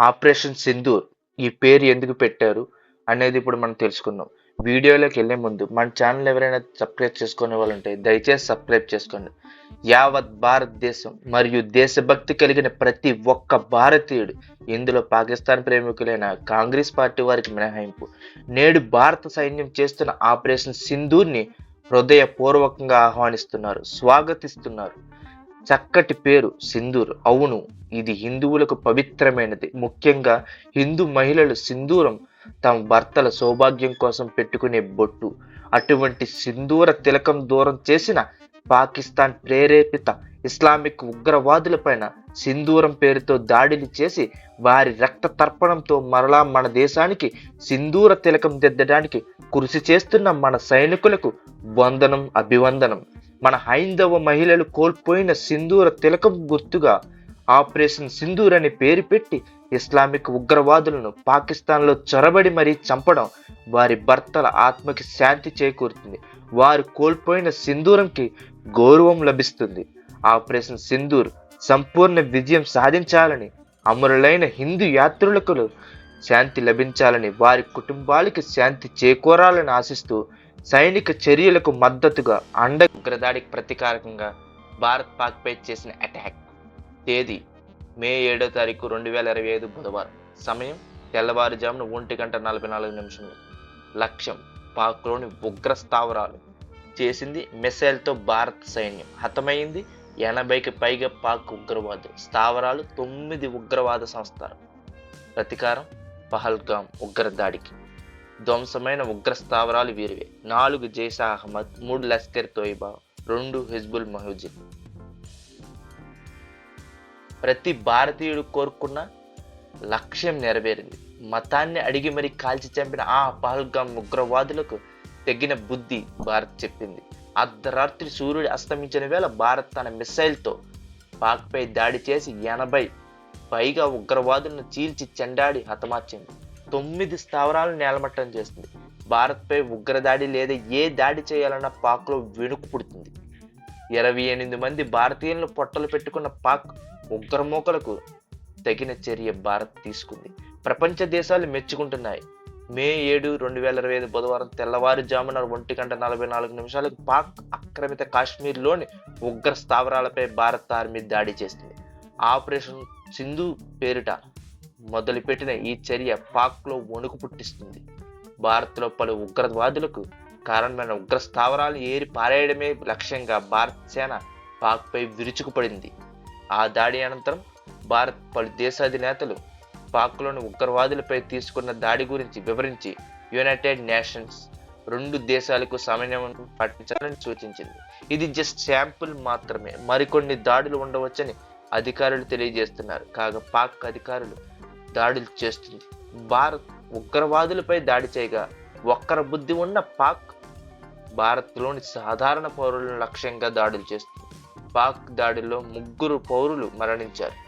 Operation Sindoor ఈ పేరు ఎందుకు పెట్టారు అనేది ఇప్పుడు మనం తెలుసుకుందాం. వీడియోలోకి వెళ్ళే ముందు మన ఛానల్ ఎవరైనా సబ్స్క్రైబ్ చేసుకునే వాళ్ళు ఉంటే దయచేసి సబ్స్క్రైబ్ చేసుకోండి. యావత్ భారతదేశం మరియు దేశభక్తి కలిగిన ప్రతి ఒక్క భారతీయుడు ఇందులో పాకిస్తాన్ ప్రేమికులైన కాంగ్రెస్ పార్టీ వారికి మినహాయింపు నేడు భారత సైన్యం చేస్తున్న ఆపరేషన్ సింధూర్ని హృదయపూర్వకంగా ఆహ్వానిస్తున్నారు స్వాగతిస్తున్నారు. చక్కటి పేరు సింధూర్. అవును ఇది హిందువులకు పవిత్రమైనది. ముఖ్యంగా హిందూ మహిళలు సింధూరం తమ భర్తల సౌభాగ్యం కోసం పెట్టుకునే బొట్టు. అటువంటి సింధూర తిలకం దూరం చేసిన పాకిస్తాన్ ప్రేరేపిత ఇస్లామిక్ ఉగ్రవాదులపైన సింధూరం పేరుతో దాడిని చేసి వారి రక్త తర్పణంతో మరలా మన దేశానికి సింధూర తిలకం దిద్దడానికి కృషి చేస్తున్న మన సైనికులకు వందనం అభివందనం. మన హైందవ మహిళలు కోల్పోయిన సింధూర తిలకం గుర్తుగా ఆపరేషన్ సింధూర్ అని పేరు పెట్టి ఇస్లామిక్ ఉగ్రవాదులను పాకిస్తాన్లో చొరబడి మరీ చంపడం వారి భర్తల ఆత్మకి శాంతి చేకూరుతుంది. వారు కోల్పోయిన సింధూరంకి గౌరవం లభిస్తుంది. ఆపరేషన్ సింధూర్ సంపూర్ణ విజయం సాధించాలని అమరులైన హిందూ యాత్రులకు శాంతి లభించాలని వారి కుటుంబాలకి శాంతి చేకూరాలని ఆశిస్తూ సైనిక చర్యలకు మద్దతుగా అండ ఉగ్రదాడికి ప్రతీకారకంగా భారత్ పాక్పై చేసిన అటాక్. తేదీ మే ఏడో తారీఖు రెండు వేల ఇరవై ఐదు బుధవారం. సమయం తెల్లవారుజామున ఒంటి గంట నలభై నాలుగు నిమిషములు. లక్ష్యం పాక్లోని ఉగ్ర స్థావరాలు. చేసింది మిసైల్తో భారత సైన్యం. హతమైంది ఎనభైకి పైగా పాక్ ఉగ్రవాదులు స్థావరాలు తొమ్మిది ఉగ్రవాద సంస్థలు. ప్రతీకారం పహల్గామ్ ఉగ్రదాడికి. ధ్వంసమైన ఉగ్ర స్థావరాలు వీరివే. నాలుగు జైషా అహ్మద్ మూడు లష్కర్ తోయిబా రెండు హిజ్బుల్ మహూజిన్. ప్రతి భారతీయుడు కోరుకున్న లక్ష్యం నెరవేరింది. మతాన్ని అడిగి మరి కాల్చి చంపిన ఆ పహల్గామ్ ఉగ్రవాదులకు తగిన బుద్ధి భారత్ చెప్పింది. అర్ధరాత్రి సూర్యుడు అస్తమించిన వేళ భారత్ తన మిస్సైల్తో పాక్పై దాడి చేసి ఎనభై పైగా ఉగ్రవాదులను చీల్చి చెండాడి హతమార్చింది. తొమ్మిది స్థావరాలను నేలమట్టం చేస్తుంది భారత్పై ఉగ్రదాడి లేదా ఏ దాడి చేయాలన్న పాక్లో వెనుకు పుడుతుంది. ఇరవై ఎనిమిది మంది భారతీయులను పొట్టలు పెట్టుకున్న పాక్ ఉగ్రమోకలకు తగిన చర్య భారత్ తీసుకుంది. ప్రపంచ దేశాలు మెచ్చుకుంటున్నాయి. మే ఏడు రెండు వేల ఇరవై ఐదు బుధవారం తెల్లవారుజామున ఒంటి గంట నలభై నాలుగు నిమిషాలకు పాక్ ఆక్రమిత కాశ్మీర్లోని ఉగ్ర స్థావరాలపై భారత ఆర్మీ దాడి చేసింది. ఆపరేషన్ సింధు పేరిట మొదలుపెట్టిన ఈ చర్య పాక్లో వణుకు పుట్టిస్తుంది. భారత్లో పలు ఉగ్రవాదులకు కారణమైన ఉగ్ర స్థావరాలు ఏరి పారేయడమే లక్ష్యంగా భారత సేన పాక్పై విరుచుకుపడింది. ఆ దాడి అనంతరం భారత్ పలు దేశాధినేతలు పాక్లోని ఉగ్రవాదులపై తీసుకున్న దాడి గురించి వివరించి యునైటెడ్ నేషన్స్ రెండు దేశాలకు సమన్వయం పాటించాలని సూచించింది. ఇది జస్ట్ శాంపుల్ మాత్రమే. మరికొన్ని దాడులు ఉండవచ్చని అధికారులు తెలియజేస్తున్నారు. కాగా పాక్ అధికారులు దాడులు చేస్తుంది భారత్ ఉగ్రవాదులపై దాడి చేయగా ఒక్కర బుద్ధి ఉన్న పాక్ భారత్లోని సాధారణ పౌరులను లక్ష్యంగా దాడులు చేస్తుంది. పాక్ దాడిలో ముగ్గురు పౌరులు మరణించారు.